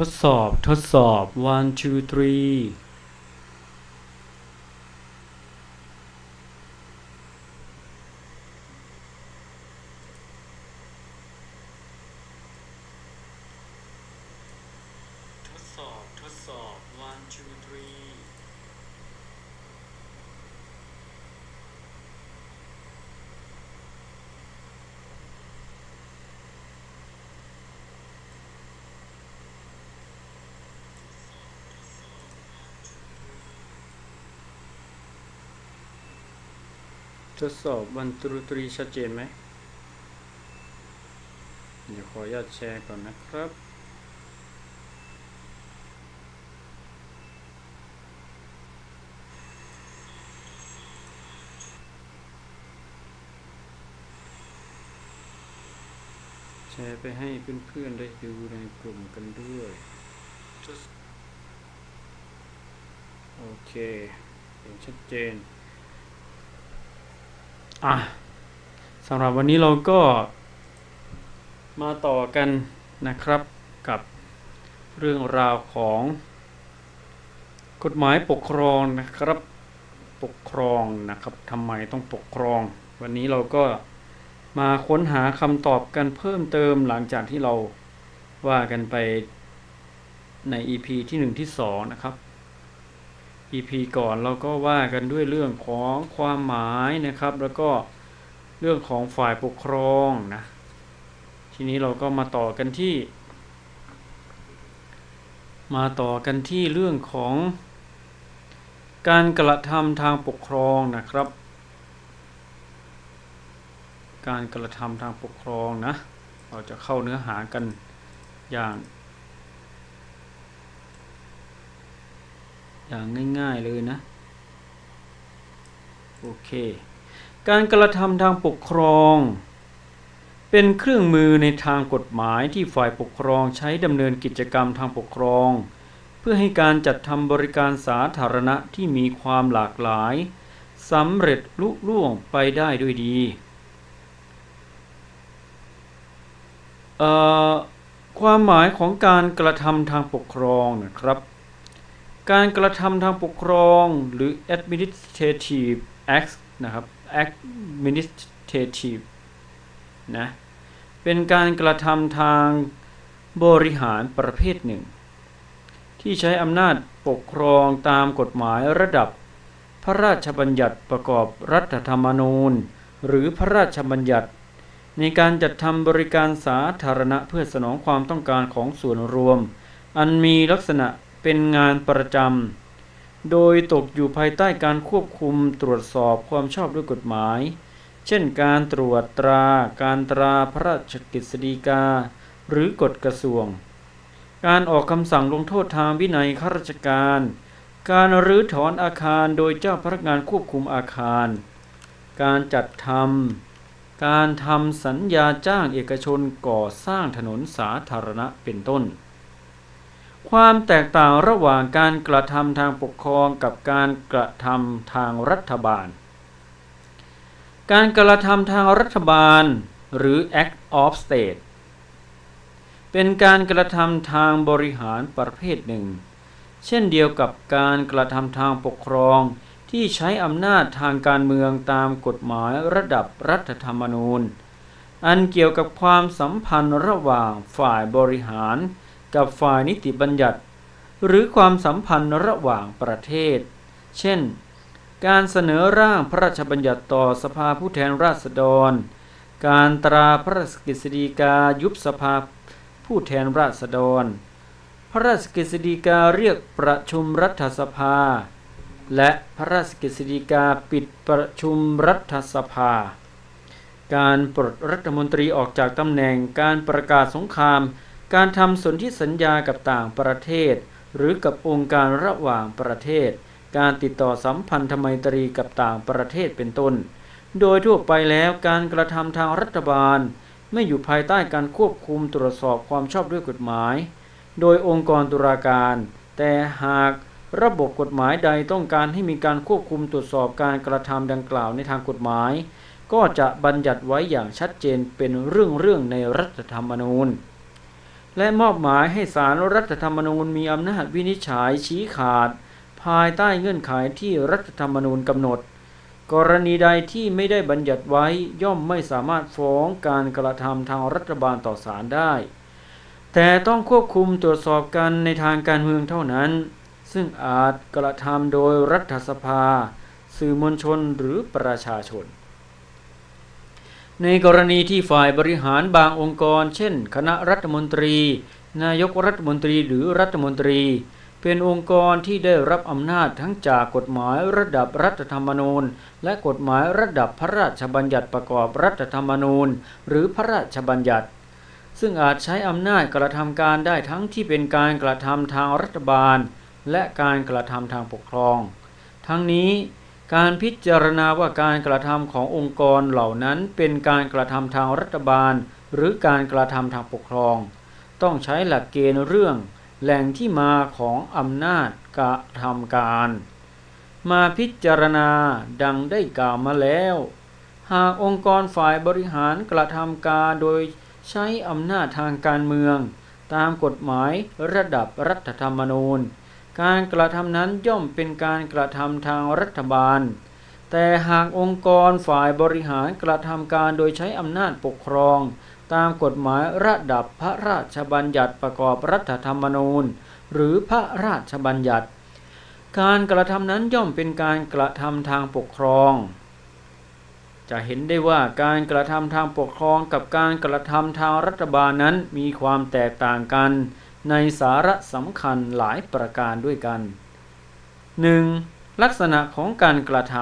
ทดสอบทดสอบ one two three ทดสอบ ทดสอบ one two three ทดสอบวันตรุตรีชัดเจนไหม เดี๋ยวขออนุญาตแชร์ก่อนนะครับ แชร์ไปให้เพื่อนๆได้ดูในกลุ่มกันด้วยทดโอเคเห็นชัดเจน อะสำหรับวันนี้เราก็มาต่อกันนะครับกับเรื่องราวของกฎหมายปกครองนะครับปกครองนะครับทำไมต้องปกครอง วันนี้เราก็มาค้นหาคำตอบกันเพิ่มเติมหลังจากที่เราว่ากันไปใน EP ที่ 1 ที่ 2 นะครับ EP ก่อนเราก็ว่ากันด้วยเรื่องของความหมายนะครับ แล้วก็เรื่องของฝ่ายปกครองนะทีนี้เราก็มาต่อกันที่ มาต่อกันที่เรื่องของการกระทำทางปกครองนะครับ การกระทำทางปกครองนะ เราจะเข้าเนื้อหากันอย่าง อย่างง่ายๆเลยนะ โอเค การกระทำทางปกครอง เป็นเครื่องมือในทางกฎหมายที่ฝ่ายปกครองใช้ดำเนินกิจกรรมทางปกครอง เพื่อให้การจัดทำบริการสาธารณะที่มีความหลากหลายสำเร็จลุล่วงไปได้ด้วยดี ความหมายของการกระทำทางปกครองนะครับ การกระทำทางปกครองหรือ administrative acts นะครับ administrative นะเป็นการกระทำทางบริหารประเภทหนึ่ง ที่ใช้อำนาจปกครองตามกฎหมายระดับ พระราชบัญญัติประกอบรัฐธรรมนูญ หรือพระราชบัญญัติ ในการจัดทำบริการสาธารณะเพื่อสนองความต้องการของส่วนรวม อันมีลักษณะ เป็นงานประจำ โดยตกอยู่ภายใต้การควบคุมตรวจสอบความชอบด้วยกฎหมาย เช่นการตรวจตรา การตราพระราชกฤษฎีกา หรือกฎกระทรวง การออกคำสั่งลงโทษทางวินัยข้าราชการ การรื้อถอนอาคารโดยเจ้าพนักงานควบคุมอาคาร การจัดทำ การทำสัญญาจ้างเอกชนก่อสร้างถนนสาธารณะเป็นต้น ความแตกต่างระหว่างการกระทำทางปกครองกับการกระทำทางรัฐบาล การกระทำทางรัฐบาล หรือ act of state เป็นการกระทำทางบริหารประเภทหนึ่ง เช่นเดียวกับการกระทำทางปกครองที่ใช้อำนาจทางการเมืองตามกฎหมายระดับรัฐธรรมนูญ อันเกี่ยวกับความสัมพันธ์ระหว่างฝ่ายบริหาร กับฝ่ายนิติบัญญัติ หรือความสัมพันธ์ระหว่างประเทศ เช่น การเสนอร่างพระราชบัญญัติต่อสภาผู้แทนราษฎร การตราพระราชกฤษฎีกายุบสภาผู้แทนราษฎร พระราชกฤษฎีกาเรียกประชุมรัฐสภา และพระราชกฤษฎีกาปิดประชุมรัฐสภา การปลดรัฐมนตรีออกจากตำแหน่งการประกาศสงคราม การทำสนธิสัญญากับต่างประเทศ หรือกับองค์การระหว่างประเทศ การติดต่อสัมพันธไมตรีกับต่างประเทศเป็นต้น โดยทั่วไปแล้วการกระทำทางรัฐบาล ไม่อยู่ภายใต้การควบคุมตรวจสอบความชอบด้วยกฎหมาย โดยองค์กรตุลาการ แต่หากระบบกฎหมายใดต้องการให้มีการควบคุมตรวจสอบการกระทำดังกล่าวในทางกฎหมาย ก็จะบัญญัติไว้อย่างชัดเจนเป็นเรื่องๆในรัฐธรรมนูญ และมอบหมายให้สารรัฐธรรมนูญมีอำนาจวินิจฉัยชี้ขาด ภายใต้เงื่อนไขที่รัฐธรรมนูญกำหนด กรณีใดที่ไม่ได้บัญญัติไว้ย่อมไม่สามารถฟ้องการกระทำทางรัฐบาลต่อศาลได้ แต่ต้องควบคุมตรวจสอบกันในทางการเมืองเท่านั้น ซึ่งอาจกระทำโดยรัฐสภา สื่อมวลชนหรือประชาชน ในกรณีที่ฝ่ายบริหารบางองค์กร เช่น คณะรัฐมนตรี นายกรัฐมนตรีหรือรัฐมนตรี เป็นองค์กรที่ได้รับอำนาจทั้งจากกฎหมายระดับรัฐธรรมนูญ และกฎหมายระดับพระราชบัญญัติประกอบรัฐธรรมนูญ หรือพระราชบัญญัติ ซึ่งอาจใช้อำนาจกระทำการได้ทั้งที่เป็นการกระทำทางรัฐบาล และการกระทำทางปกครอง ทั้งนี้ การพิจารณาว่าการกระทำขององค์กรเหล่านั้นเป็นการกระทำทางรัฐบาล หรือการกระทำทางปกครอง ต้องใช้หลักเกณฑ์เรื่อง แหล่งที่มาของอำนาจกระทำการ มาพิจารณาดังได้กล่าวมาแล้ว หากองค์กรฝ่ายบริหารกระทำการโดยใช้อำนาจทางการเมือง ตามกฎหมายระดับรัฐธรรมนูญ การกระทำนั้นย่อมเป็นการกระทำทางรัฐบาล แต่หากองค์กรฝ่ายบริหารกระทำการโดยใช้อำนาจปกครอง ตามกฎหมายระดับพระราชบัญญัติประกอบรัฐธรรมนูญ หรือพระราชบัญญัติ การกระทำนั้นย่อมเป็นการกระทำทางปกครอง จะเห็นได้ว่าการกระทำทางปกครองกับการกระทำทางรัฐบาลนั้นมีความแตกต่างกัน ในสาระสำคัญหลายประการด้วยกัน 1. ลักษณะของการกระท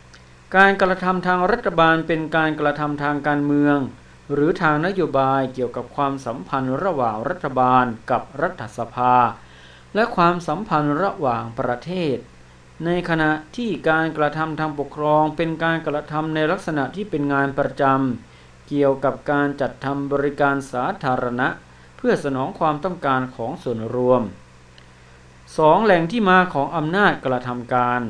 ำการกระทำทางรัฐบาลเป็นการกระทำทางการเมือง หรือทางนโยบายเกี่ยวกับความสัมพันธ์ระหว่างรัฐบาลกับรัฐสภา และความสัมพันธ์ระหว่างประเทศ ในขณะที่การกระทำทางปกครองเป็นการกระทำในลักษณะที่เป็นงานประจำเกี่ยวกับการจัดทำบริการสาธารณะ พื่อสนองความต้องการของส่วนรวม 2. แหล่งที่มาของอำนาจกระทำการ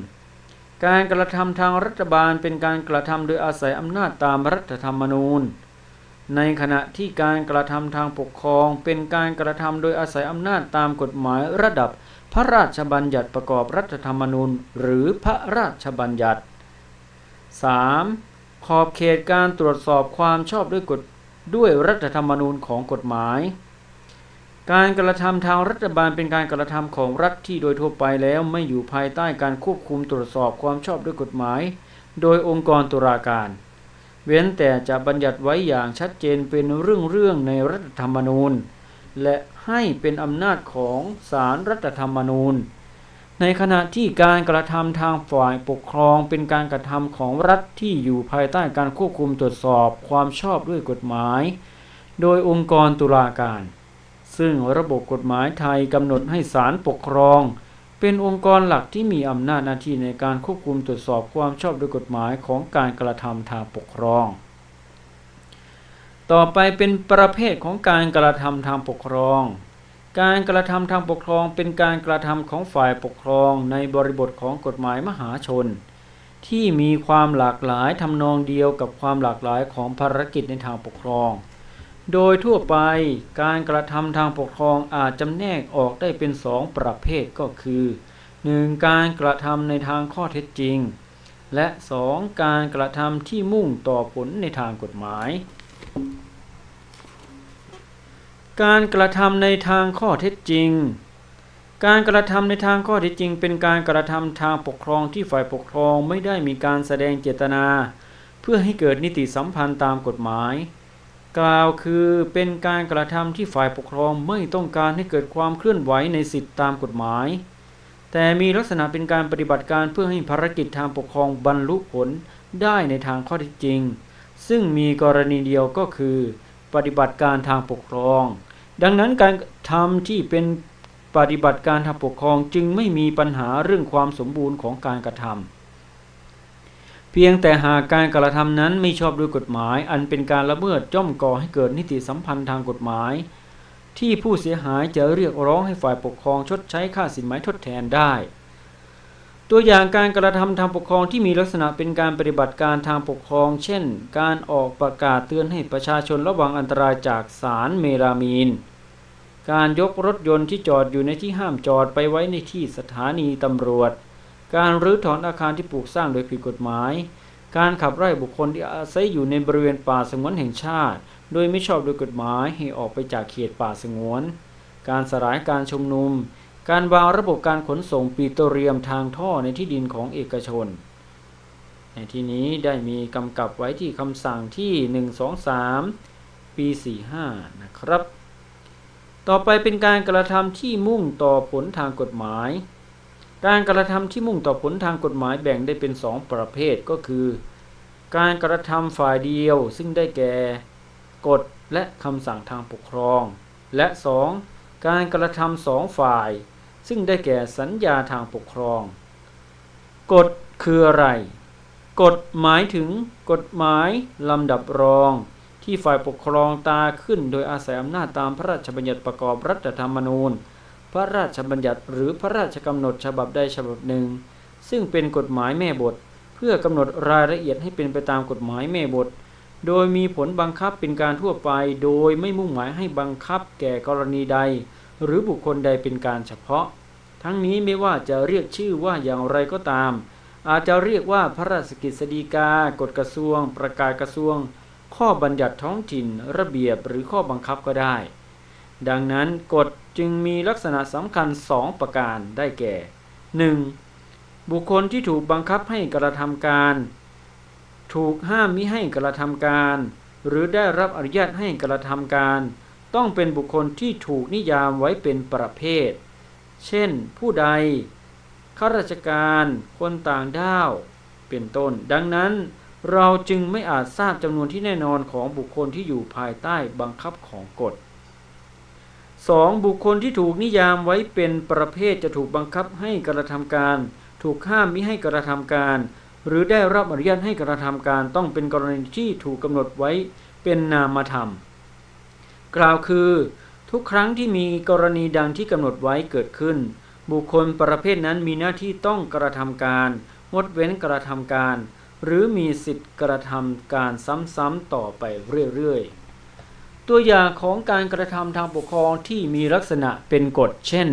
การกระทำทางรัฐบาลเป็นการกระทำโดยอาศัยอำนาจตามรัฐธรรมนูญ ในขณะที่การกระทำทางปกครองเป็นการกระทำโดยอาศัยอำนาจตามกฎหมายระดับพระราชบัญญัติประกอบรัฐธรรมนูญ หรือพระราชบัญญัติ 3. ขอบเขตการตรวจสอบความชอบด้วยกฎด้วยรัฐธรรมนูญของกฎหมาย การกระทำทางรัฐบาลเป็นการกระทำของรัฐที่โดยทั่วไปแล้วไม่อยู่ภายใต้การควบคุมตรวจสอบความชอบด้วยกฎหมาย โดยองค์กรตุลาการ เว้นแต่จะบัญญัติไว้อย่างชัดเจนเป็นเรื่องๆในรัฐธรรมนูญ และให้เป็นอำนาจของศาลรรัฐธรรมนูญ ในขณะที่การกระทำทางฝ่ายปกครองเป็นการกระทำของรัฐที่อยู่ภายใต้การควบคุมตรวจสอบความชอบด้วยกฎหมาย โดยองค์กรตุลาการ ซึ่งระบบกฎหมายไทยกำหนดให้ศาลปกครอง เป็นองค์กรหลักที่มีอำนาจหน้าที่ในการควบคุมตรวจสอบความชอบด้วยกฎหมายของการกระทำทางปกครอง ต่อไปเป็นประเภทของการกระทำทางปกครอง การกระทำทางปกครองเป็นการกระทำของฝ่ายปกครองในบริบทของกฎหมายมหาชน ที่มีความหลากหลายทำนองเดียวกับความหลากหลายของภารกิจในทางปกครอง โดยทั่วไปการกระทำทางปกครองอาจจำแนกออกได้เป็นสองประเภทก็คือ 1. การกระทำในทางข้อเท็จจริง และ 2. การกระทำที่มุ่งต่อผลในทางกฎหมาย การกระทำในทางข้อเท็จจริง การกระทำในทางข้อเท็จจริง เป็นการกระทำทางปกครองที่ฝ่ายปกครองไม่ได้มีการแสดงเจตนา เพื่อให้เกิดนิติสัมพันธ์ตามกฎหมาย กล่าวคือเป็นการกระทำที่ฝ่ายปกครองไม่ต้องการให้เกิดความเคลื่อนไหวในสิทธิตามกฎหมาย แต่มีลักษณะเป็นการปฏิบัติการเพื่อให้ภารกิจทางปกครองบรรลุผลได้ในทางข้อเท็จจริง ซึ่งมีกรณีเดียวก็คือ ปฏิบัติการทางปกครอง ดังนั้นการทำที่เป็นปฏิบัติการทางปกครองจึงไม่มีปัญหาเรื่องความสมบูรณ์ของการกระทำ เพียงแต่หากการกระทำนั้นไม่ชอบด้วยกฎหมาย อันเป็นการละเมิดจ้อมก่อให้เกิดนิติสัมพันธ์ทางกฎหมาย ที่ผู้เสียหายจะเรียกร้องให้ฝ่ายปกครองชดใช้ค่าสินไหมทดแทนได้ ตัวอย่างการกระทำทางปกครองที่มีลักษณะเป็นการปฏิบัติการทางปกครอง เช่น การออกประกาศเตือนให้ประชาชนระวังอันตรายจากสารเมลามีน การยกรถยนต์ที่จอดอยู่ในที่ห้ามจอดไปไว้ในที่สถานีตำรวจ การรื้อถอนอาคารที่ปลูกสร้างโดยผิดกฎหมาย การขับไล่บุคคลที่อาศัยอยู่ในบริเวณป่าสงวนแห่งชาติ โดยไม่ชอบโดยกฎหมายให้ออกไปจากเขตป่าสงวน การสลายการชุมนุม การวางระบบการขนส่งปิโตรเลียมทางท่อในที่ดินของเอกชน ในที่นี้ได้มีกำกับไว้ที่คำสั่งที่ 123 ปี 45 นะครับ ต่อไปเป็นการกระทำที่มุ่งต่อผลทางกฎหมาย การกระทำที่มุ่งต่อผลทางกฎหมายแบ่งได้เป็น2ประเภทก็คือ การกระทำฝ่ายเดียวซึ่งได้แก่ กฎและคำสั่งทางปกครอง และ 2. การกระทำสองฝ่าย ซึ่งได้แก่สัญญาทางปกครอง กฎคืออะไร กฎหมายถึงกฎหมายลำดับรอง ที่ฝ่ายปกครองตาขึ้นโดยอาศัยอำนาจตามพระราชบัญญัติประกอบรัฐธรรมนูญ พระราชบัญญัติหรือพระราชกำหนดฉบับใดฉบับหนึ่ง ซึ่งเป็นกฎหมายแม่บท เพื่อกำหนดรายละเอียดให้เป็นไปตามกฎหมายแม่บท โดยมีผลบังคับเป็นการทั่วไป โดยไม่มุ่งหมายให้บังคับแก่กรณีใด หรือบุคคลใดเป็นการเฉพาะ ทั้งนี้ไม่ว่าจะเรียกชื่อว่าอย่างไรก็ตาม อาจจะเรียกว่าพระราชกฤษฎีกากฎกระทรวง ประกาศกระทรวง ข้อบัญญัติท้องถิ่น ระเบียบหรือข้อบังคับก็ได้ ดังนั้นกฎจึงมีลักษณะสำคัญสองประการได้แก่ 1. บุคคลที่ถูกบังคับให้กระทำการ ถูกห้ามมิให้กระทำการ หรือได้รับอนุญาตให้กระทำการ ต้องเป็นบุคคลที่ถูกนิยามไว้เป็นประเภท เช่น ผู้ใดข้าราชการคนต่างด้าว เป็นต้น ดังนั้นเราจึงไม่อาจทราบจำนวนที่แน่นอนของบุคคลที่อยู่ภายใต้บังคับของกฎ 2. บุคคลที่ถูกนิยามไว้เป็นประเภทจะถูกบังคับให้กระทำการ ถูกห้ามมิให้กระทำการ หรือได้รับอนุญาตให้กระทำการต้องเป็นกรณีที่ถูกกำหนดไว้เป็นนามธรรม กล่าวคือ ทุกครั้งที่มีกรณีดังที่กำหนดไว้เกิดขึ้น บุคคลประเภทนั้นมีหน้าที่ต้องกระทำการงดเว้นกระทำการ หรือมีสิทธิ์กระทำการซ้ำๆต่อไปเรื่อยๆ ตัวอย่างของการกระทำทางปกครองที่มีลักษณะเป็นกฎเช่น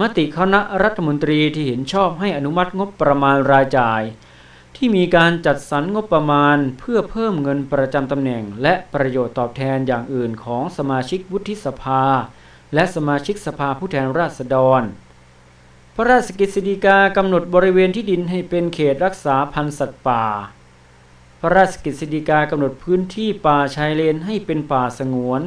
มติคณะรัฐมนตรีที่เห็นชอบให้อนุมัติงบประมาณรายจ่าย ที่มีการจัดสรรงบประมาณเพื่อเพิ่มเงินประจำตำแหน่ง และประโยชน์ตอบแทนอย่างอื่นของสมาชิกวุฒิสภา และสมาชิกสภาผู้แทนราษฎร พระราชกฤษฎีกากำหนดบริเวณที่ดินให้เป็นเขตรักษาพันธุ์สัตว์ป่า ระราชกฤษฎีกากำหนดพื้นที่ป่าชายเลนให้เป็นป่าสงวน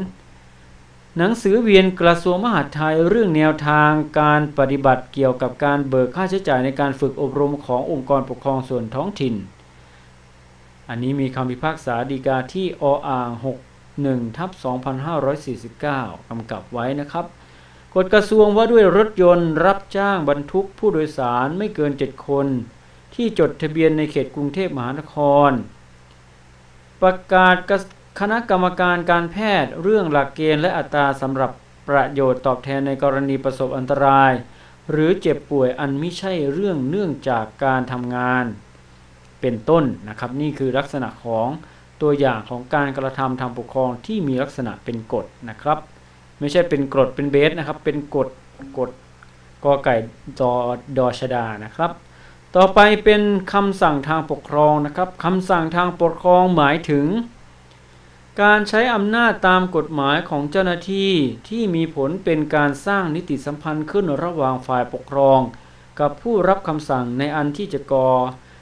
หนังสือเวียนกระทรวงมหาดไทยเรื่องแนวทางการปฏิบัติเกี่ยวกับการเบิกค่าใช้จ่ายในการฝึกอบรมขององค์กรปกครองส่วนท้องถิ่น อันนี้มีคำพิพากษาฎีกาที่ออ่าง61ทับ2549กำกับไว้นะครับกฎกระทรวงว่าด้วยรถยนต์รับจ้างบรรทุกผู้โดยสารไม่เกิน 7 คน ที่จดทะเบียนในเขตกรุงเทพมหานคร ประกาศคณะกรรมการการแพทย์ เรื่องหลักเกณฑ์และอัตราสำหรับประโยชน์ตอบแทนในกรณีประสบอันตราย หรือเจ็บป่วยอันไม่ใช่เรื่องเนื่องจากการทำงาน เป็นต้นนะครับ นี่คือลักษณะของตัวอย่างของการกระทำทางปกครองที่มีลักษณะเป็นกฎนะครับ ไม่ใช่เป็นกรดเป็นเบสนะครับ เป็นกฎกฎกอไก่ดอดอชดานะครับ ต่อไปเป็นคำสั่งทางปกครองนะครับคำสั่งทางปกครองหมายถึง การใช้อำนาจตามกฎหมายของเจ้าหน้าที่ที่มีผลเป็นการสร้างนิติสัมพันธ์ขึ้นระหว่างฝ่ายปกครอง กับผู้รับคำสั่งในอันที่จะก่อ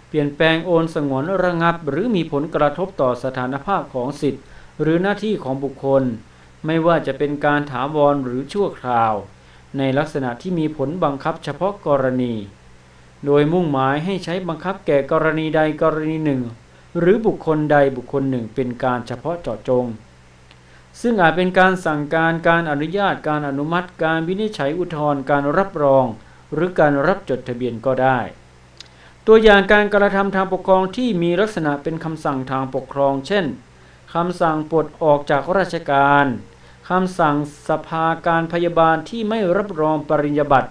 เปลี่ยนแปลงโอนสงวนระงับ หรือมีผลกระทบต่อสถานภาพของสิทธิ์ หรือหน้าที่ของบุคคล ไม่ว่าจะเป็นการถาวรหรือชั่วคราว ในลักษณะที่มีผลบังคับเฉพาะกรณี โดยมุ่งหมายให้ใช้บังคับแก่กรณีใดกรณีหนึ่ง หรือบุคคลใดบุคคลหนึ่งเป็นการเฉพาะเจาะจง ซึ่งอาจเป็นการสั่งการการอนุญาตการอนุมัติการวินิจฉัยอุทธรณ์การรับรอง หรือการรับจดทะเบียนก็ได้ ตัวอย่างการกระทำทางปกครองที่มีลักษณะเป็นคำสั่งทางปกครอง เช่นคำสั่งปลดออกจากราชการคำสั่งสภาการพยาบาลที่ไม่รับรองปริญญาบัตร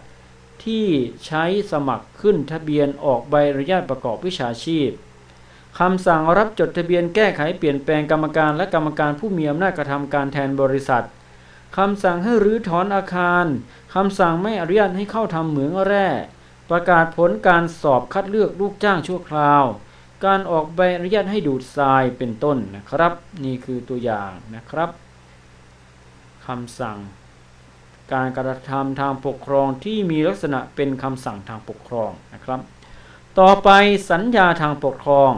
ที่ใช้สมัครขึ้นทะเบียนออกใบอนุญาตประกอบวิชาชีพคำสั่งรับจดทะเบียนแก้ไขเปลี่ยนแปลงกรรมการและกรรมการผู้มีอำนาจกระทำการแทนบริษัทคำสั่งให้รื้อถอนอาคารคำสั่งไม่อนุญาตให้เข้าทำเหมืองแร่ ประกาศผลการสอบคัดเลือกลูกจ้างชั่วคราว การออกใบอนุญาตให้ดูดทรายเป็นต้นนะครับ นี่คือตัวอย่างนะครับคำสั่ง การกระทำทางปกครองที่มีลักษณะเป็นคำสั่งทางปกครองนะครับ ต่อไปสัญญาทางปกครอง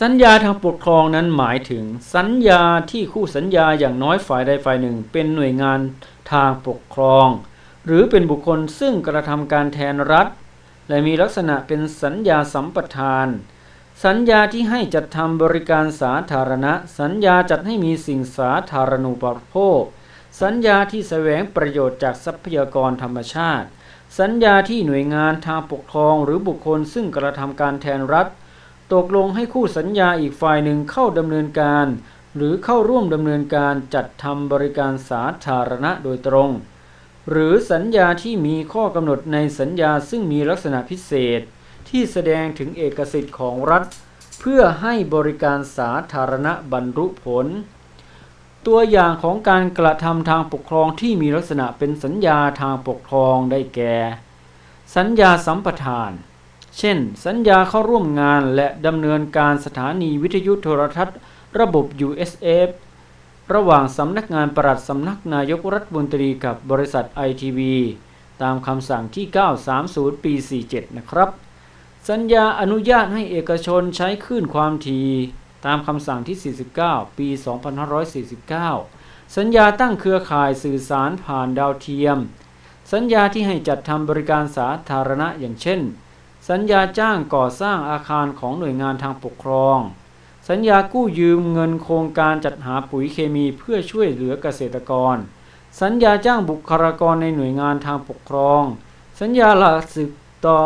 สัญญาทางปกครองนั้นหมายถึง สัญญาที่คู่สัญญาอย่างน้อยฝ่ายใดฝ่ายหนึ่ง เป็นหน่วยงานทางปกครอง หรือเป็นบุคคลซึ่งกระทำการแทนรัฐ และมีลักษณะเป็นสัญญาสัมปทานสัญญาที่ให้จัดทำบริการสาธารณะ สัญญาจัดให้มีสิ่งสาธารณูปโภค สัญญาที่แสวงประโยชน์จากทรัพยากรธรรมชาติ สัญญาที่หน่วยงานทางปกครองหรือบุคคลซึ่งกระทำการแทนรัฐ ตกลงให้คู่สัญญาอีกฝ่ายหนึ่งเข้าดำเนินการ หรือเข้าร่วมดำเนินการจัดทำบริการสาธารณะโดยตรง หรือสัญญาที่มีข้อกำหนดในสัญญาซึ่งมีลักษณะพิเศษ ที่แสดงถึงเอกสิทธิ์ของรัฐ เพื่อให้บริการสาธารณะบรรลุผล ตัวอย่างของการกระทำทางปกครองที่มีลักษณะเป็นสัญญาทางปกครองได้แก่ สัญญาสัมปทาน เช่น สัญญาเข้าร่วมงานและดำเนินการสถานีวิทยุโทรทัศน์ ระบบ USF ระหว่างสำนักงานปลัดสำนักนายกรัฐมนตรีกับบริษัท ITV ตามคำสั่งที่ 930 ปี 47 นะครับ สัญญาอนุญาตให้เอกชนใช้คลื่นความถี่ ตามคำสั่งที่ 49 ปี 2549 สัญญาตั้งเครือข่ายสื่อสารผ่านดาวเทียม สัญญาที่ให้จัดทำบริการสาธารณะอย่างเช่น สัญญาจ้างก่อสร้างอาคารของหน่วยงานทางปกครอง สัญญากู้ยืมเงินโครงการจัดหาปุ๋ยเคมีเพื่อช่วยเหลือเกษตรกร สัญญาจ้างบุคลากรในหน่วยงานทางปกครอง สัญญาลาศึกต่อ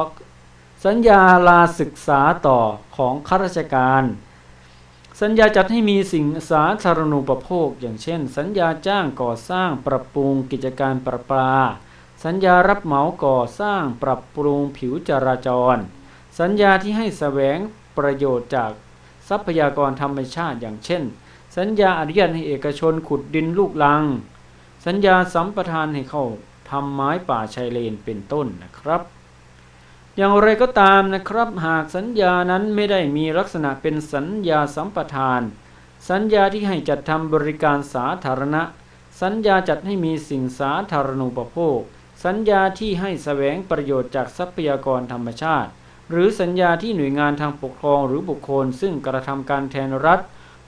สัญญาลาศึกษาต่อของข้าราชการ สัญญาจัดให้มีสิ่งสาธารณูปโภค อย่างเช่น สัญญาจ้างก่อสร้างปรับปรุงกิจการประปา สัญญารับเหมาก่อสร้างปรับปรุงผิวจราจร สัญญาที่ให้แสวงประโยชน์จากทรัพยากรธรรมชาติอย่างเช่น สัญญาอนุญาตให้เอกชนขุดดินลูกลัง สัญญาสัมปทานให้เข้าทำไม้ป่าชายเลนเป็นต้นนะครับ อย่างไรก็ตามนะครับ หากสัญญานั้นไม่ได้มีลักษณะเป็นสัญญาสัมปทาน สัญญาที่ให้จัดทำบริการสาธารณะ สัญญาจัดให้มีสิ่งสาธารณูปโภค สัญญาที่ให้แสวงประโยชน์จากทรัพยากรธรรมชาติ หรือสัญญาที่หน่วยงานทางปกครองหรือบุคคล ซึ่งกระทำการแทนรัฐ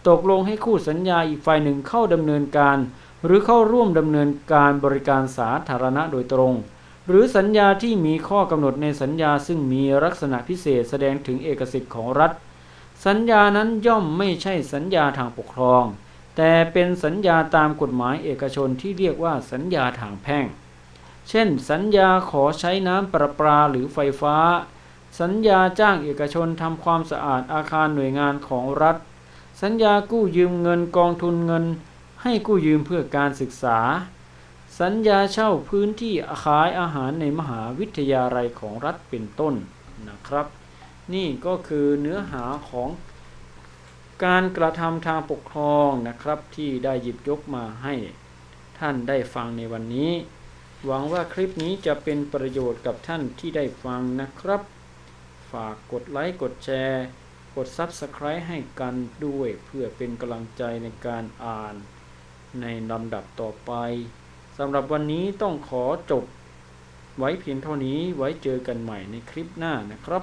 ตกลงให้คู่สัญญาอีกฝ่ายหนึ่งเข้าดำเนินการ หรือเข้าร่วมดำเนินการบริการสาธารณะโดยตรง หรือสัญญาที่มีข้อกำหนดในสัญญาซึ่งมีลักษณะพิเศษแสดงถึงเอกสิทธิ์ของรัฐ สัญญานั้นย่อมไม่ใช่สัญญาทางปกครอง แต่เป็นสัญญาตามกฎหมายเอกชนที่เรียกว่าสัญญาทางแพ่ง เช่น สัญญาขอใช้น้ำประปาหรือไฟฟ้า สัญญาจ้างเอกชนทำความสะอาดอาคารหน่วยงานของรัฐ สัญญากู้ยืมเงินกองทุนเงิน ให้กู้ยืมเพื่อการศึกษา สัญญาเช่าพื้นที่ขายอาหารในมหาวิทยาลัยของรัฐเป็นต้นนะครับ นี่ก็คือเนื้อหาของการกระทำทางปกครองนะครับที่ได้หยิบยกมาให้ท่านได้ฟังในวันนี้ หวังว่าคลิปนี้จะเป็นประโยชน์กับท่านที่ได้ฟังนะครับ ฝากกดไลค์กดแชร์ กด Subscribe ให้กันด้วยเพื่อเป็นกำลังใจในการอ่านในลำดับต่อไป สำหรับวันนี้ต้องขอจบไว้เพียงเท่านี้ไว้เจอกันใหม่ในคลิปหน้านะครับ